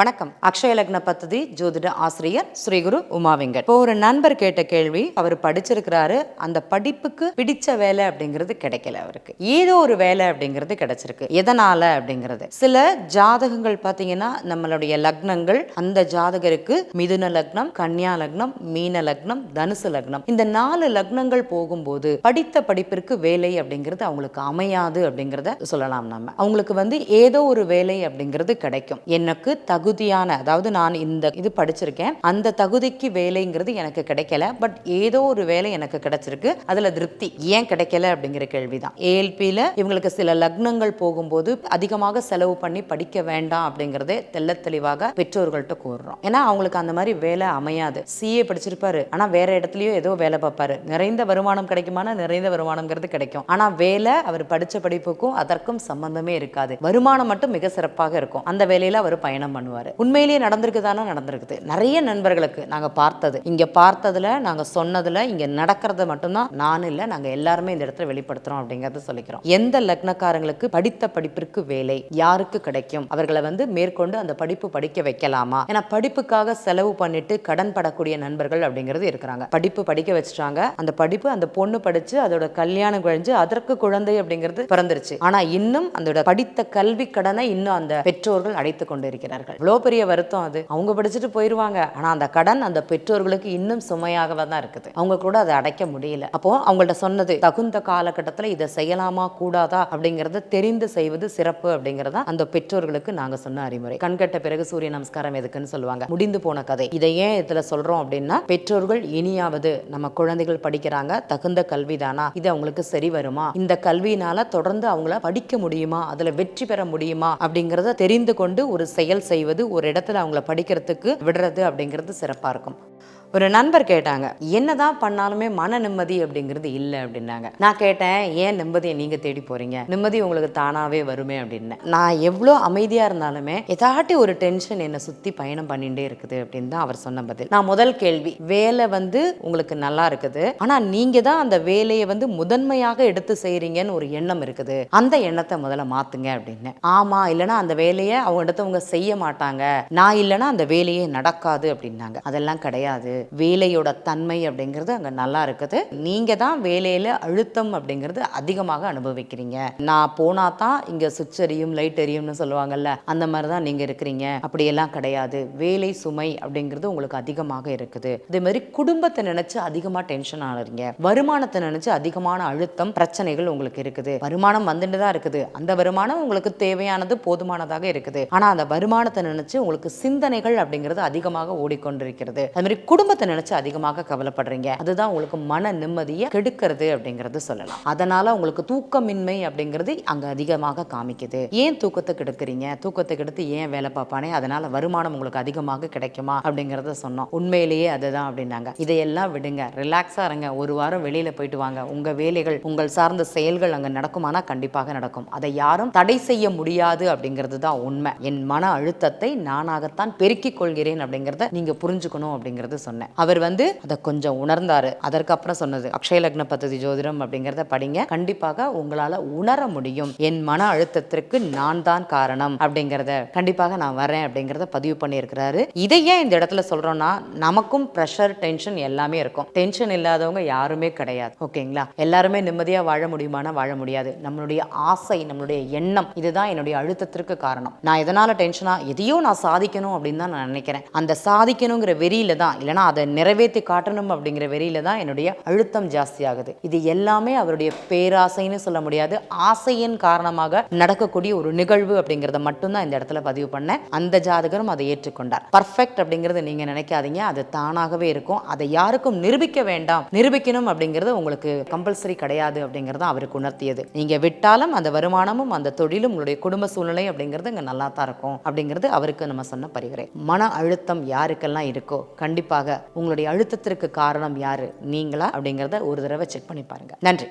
வணக்கம். அக்ஷய லக்ன பத்ததி ஜோதிட ஆசிரியர் ஸ்ரீகுரு உமா வெங்கட். இப்போ ஒரு நண்பர் கேட்ட கேள்வி அவர் படிச்சிருக்கிறாரு அந்த படிப்புக்கு பிடிச்ச வேலை அப்படிங்கிறது கிடைக்கல அவருக்கு. ஏதோ ஒரு வேலை அப்படிங்கிறது கிடைச்சிருக்கு. எதனால அப்படிங்கிறது. சில ஜாதகங்கள் பார்த்தீங்கன்னா நம்மளுடைய லக்னங்கள் அந்த ஜாதகருக்கு மிதுன லக்னம் கன்னியா லக்னம் மீன லக்னம் தனுசு லக்னம். இந்த நாலு லக்னங்கள் போகும்போது படித்த படிப்பிற்கு வேலை அப்படிங்கிறது அவங்களுக்கு அமையாது அப்படிங்கிறத சொல்லலாம் நம்ம அவங்களுக்கு வந்து ஏதோ ஒரு வேலை அப்படிங்கிறது கிடைக்கும். எனக்கு தகுதியான அதாவது நான் இந்த இது படிச்சிருக்கேன் அந்த தகுதிக்கு வேலைங்கிறது எனக்கு கிடைக்கல பட் ஏதோ ஒரு வேலை எனக்கு கிடைச்சிருக்கு அதுல திருப்தி ஏன் கிடைக்கல அப்படிங்கிற கேள்விதான். ஏஎல்பியில இவங்களுக்கு சில லக்னங்கள் போகும்போது அதிகமாக செலவு பண்ணி படிக்க வேண்டாம் அப்படிங்கறதே தெல்ல தெளிவாக பெற்றோர்கள்ட்ட கூறுறோம். ஏன்னா அவங்களுக்கு அந்த மாதிரி வேலை அமையாது. சிஏ படிச்சிருப்பாரு ஆனா வேற இடத்துலயோ ஏதோ வேலை பார்ப்பாரு. நிறைந்த வருமானம் கிடைக்குமானா நிறைந்த வருமானம்ங்கிறது கிடைக்கும். ஆனா வேலை அவர் படிச்ச படிப்புக்கும் அதற்கும் சம்பந்தமே இருக்காது. வருமானம் மட்டும் மிக சிறப்பாக இருக்கும். அந்த வேலையில அவர் பயணம் பண்ணுவார். உண்மையிலேயே நடந்திருக்குதானா நடந்திருக்குது. நிறைய நண்பர்களுக்கு நாங்க பார்த்தது. இங்க பார்த்ததுல நாங்க சொன்னதுல இங்க நடக்கிறத மட்டும்தான் நான் இல்ல நாங்க எல்லாருமே இந்த இடத்துல வெளிப்படுத்துறோம் அப்படிங்கிறத சொல்லிக்கிறோம். எந்த லக்னக்காரங்களுக்கு படித்த படிப்பிற்கு வேலை யாருக்கு கிடைக்கும்? அவர்களை வந்து மேற்கொண்டு அந்த படிப்பு படிக்க வைக்கலாமா? ஏன்னா படிப்புக்காக செலவு பண்ணிட்டு கடன் படக்கூடிய நண்பர்கள் அப்படிங்கிறது இருக்கிறாங்க. படிப்பு படிக்க வச்சுட்டாங்க. அந்த படிப்பு அந்த பொண்ணு படிச்சு அதோட கல்யாணம் கழிஞ்சு அதற்கு குழந்தை அப்படிங்கிறது பிறந்துருச்சு. ஆனா இன்னும் அதோட படித்த கல்வி கடனை இன்னும் அந்த பெற்றோர்கள் அடைத்து கொண்டு இருக்கிறார்கள் எவ்வளோ பெரிய வருத்தம் அது. அவங்க படிச்சுட்டு போயிருவாங்க. ஆனா அந்த கடன் அந்த பெற்றோர்களுக்கு இன்னும் சுமையாக தான் இருக்குது. அவங்க கூட அதை அடைக்க முடியல. அப்போ அவங்கள்ட்ட சொன்னது தகுந்த காலகட்டத்துல இதை செய்யலாமா? கூடாதா? அப்படிங்கறத தெரிந்து செய்வது சிறப்பு அப்படிங்கறத அந்த பெற்றோர்களுக்கு நாங்க சொன்ன அறிமுறை கண்கட்ட பிறகு சூரிய நமஸ்காரம் எதுக்குன்னு சொல்லுவாங்க. முடிந்து போன கதை. இதை ஏன் இதுல சொல்றோம் அப்படின்னா பெற்றோர்கள் இனியாவது நம்ம குழந்தைகள் படிக்கிறாங்க. தகுந்த கல்விதானா இது அவங்களுக்கு சரி வருமா? இந்த கல்வியினால தொடர்ந்து அவங்கள படிக்க முடியுமா? அதுல வெற்றி பெற முடியுமா? அப்படிங்கறத தெரிந்து கொண்டு ஒரு செயல் செய்வது ஒரு இடத்துல அவங்கள படிக்கிறதுக்கு விடுறது அப்படிங்கிறது சிறப்பாக இருக்கும். ஒரு நண்பர் கேட்டாங்க என்னதான் பண்ணாலுமே மன நிம்மதி அப்படிங்கிறது இல்லை அப்படின்னாங்க. நான் கேட்டேன் ஏன் நிம்மதியை நீங்க தேடி போறீங்க? நிம்மதி உங்களுக்கு தானாவே வருமே அப்படின்னு. நான் எவ்வளோ அமைதியா இருந்தாலுமே ஏதாட்டி ஒரு டென்ஷன் என்னை சுத்தி பயணம் பண்ணிட்டே இருக்குது அப்படின்னு தான் அவர் சொன்ன பதில். நான் முதல் கேள்வி வேலை வந்து உங்களுக்கு நல்லா இருக்குது ஆனா நீங்க தான் அந்த வேலையை வந்து முதன்மையாக எடுத்து செய்றீங்கன்னு ஒரு எண்ணம் இருக்குது. அந்த எண்ணத்தை முதல்ல மாத்துங்க அப்படின்னு. ஆமா இல்லைன்னா அந்த வேலையை அவங்க இடத்தவங்க செய்ய மாட்டாங்க. நான் இல்லைன்னா அந்த வேலையே நடக்காது அப்படின்னாங்க. அதெல்லாம் கிடையாது. வேலையோட தன்மை அப்படிங்கிறது அங்கே நல்லா இருக்குது. நீங்கள் தான் வேலையில் அழுத்தம் அப்படிங்கிறது அதிகமாக அனுபவிக்கிறீங்க. நான் போனா தான் இங்கே சுவிட்ச் எரியும் லைட் எரியும்னு சொல்லுவாங்கல்ல அந்த மாதிரி தான் நீங்கள் இருக்கிறீங்க. அப்படியெல்லாம் கிடையாது. வேலை சுமை அப்படிங்கிறது உங்களுக்கு அதிகமாக இருக்குது. இதே மாதிரி குடும்பத்தை நினைச்சு அதிகமாக டென்ஷன் ஆகிறீங்க வருமானத்தை நினைச்சு அதிகமான அழுத்தம் பிரச்சனைகள் உங்களுக்கு இருக்குது. வருமானம் வந்துட்டு தான் இருக்குது. அந்த வருமானம் உங்களுக்கு தேவையானது போதுமானதாக இருக்குது. ஆனால் அந்த வருமானத்தை நினைச்சு உங்களுக்கு சிந்தனைகள் அப்படிங்கிறது அதிகமாக ஓடிக்கொண்டிருக்கிறது. அது மாதிரி குடும்பத்தை நினைச்சு அதிகமாக கவலைப்படுறீங்க. அதுதான் உங்களுக்கு மன நிம்மதியை கெடுக்கிறது அப்படிங்கிறது சொல்லலாம். அதனால உங்களுக்கு தூக்கமின்மை அப்படிங்கிறது அங்க அதிகமாக காமிக்குது. ஏன் தூக்கத்தை கெடுக்கிறீங்க? தூக்கத்தை கெடுத்து ஏன் வேலை பார்ப்பானே? அதனால வருமானம் உங்களுக்கு அதிகமாக கிடைக்குமா? அப்படிங்கிறத சொன்னோம். உண்மையிலேயே அதுதான் அப்படின்னாங்க. இதையெல்லாம் விடுங்க. ரிலாக்ஸா இருங்க. ஒரு வாரம் வெளியில போயிட்டு வாங்க. உங்க வேலைகள் உங்கள் சார்ந்த செயல்கள் அங்க நடக்குமானா கண்டிப்பாக நடக்கும். அதை யாரும் தடை செய்ய முடியாது அப்படிங்கிறது தான் உண்மை. என் மன அழுத்தத்தை நானாகத்தான் பெருக்கிக் கொள்கிறேன் அப்படிங்கிறத நீங்க புரிஞ்சுக்கணும் அப்படிங்கறது சொன்னேன். அவர் வந்து அதை கொஞ்சம் உணர்ந்தாரு. அதற்கப்புறம் சொன்னது அக்ஷய லக்ன பத்ததி ஜோதிடம் அப்படிங்கிறத படிங்க. கண்டிப்பாக உங்களால உணர முடியும். என் மன அழுத்தத்திற்கு நான் தான் காரணம் அப்படிங்கிறத கண்டிப்பாக நான் வரேன் அப்படிங்கிறத பதிவு பண்ணியிருக்கிறாரு. இதை ஏன் இந்த இடத்துல சொல்றோம்னா நமக்கும் ப்ரெஷர் டென்ஷன் எல்லாமே இருக்கும். டென்ஷன் இல்லாதவங்க யாருமே கிடையாது. ஓகேங்களா? எல்லாருமே நிம்மதியா வாழ முடியுமானா வாழ முடியாது. நம்மளுடைய ஆசை நம்மளுடைய எண்ணம் இதுதான் என்னுடைய அழுத்தத்திற்கு காரணம். நான் எதனால டென்ஷனா எதையோ நான் சாதிக்கணும் அப்படின்னு தான் நான் நினைக்கிறேன். அந்த சாதிக்கணுங்கிற வெறியில தான் இல்லைன்னா அதை நிறைவேற்றி காட்டணும் அப்படிங்கிற வெறியில தான் என்னுடைய அழுத்தம் ஜாஸ்தி ஆகுது இது எல்லாமே அவருடைய பேராசைன்னு சொல்ல முடியாது. ஆசையின் காரணமாக நடக்கக்கூடிய ஒரு நிகழ்வு அப்படிங்கிறத மட்டும்தான் இந்த இடத்துல பதிவு பண்ணேன். அந்த ஜாதகரும் அதை ஏற்றுக்கொண்டார். பர்ஃபெக்ட் அப்படிங்கிறது நீங்க நினைக்காதீங்க. அது தானாகவே இருக்கும். அதை யாருக்கும் நிரூபிக்க வேண்டாம். நிரூபிக்கணும் அப்படிங்கிறது உங்களுக்கு கம்பல்சரி கிடையாது அப்படிங்கிறது அவருக்கு உணர்த்தியது. நீங்க விட்டாலும் அந்த வருமானமும் அந்த தொழிலும் உங்களுடைய குடும்ப சூழ்நிலை அப்படிங்கிறது இங்க நல்லா தான் இருக்கும் அப்படிங்கிறது அவருக்கு நம்ம சொன்ன பரிகரை மன அழுத்தம் யாருக்கெல்லாம் இருக்கோ கண்டிப்பாக உங்களுடைய அழுத்தத்திற்கு காரணம் யாரு? நீங்களா? அப்படிங்கிறத ஒரு தடவை செக் பண்ணி பாருங்க. நன்றி.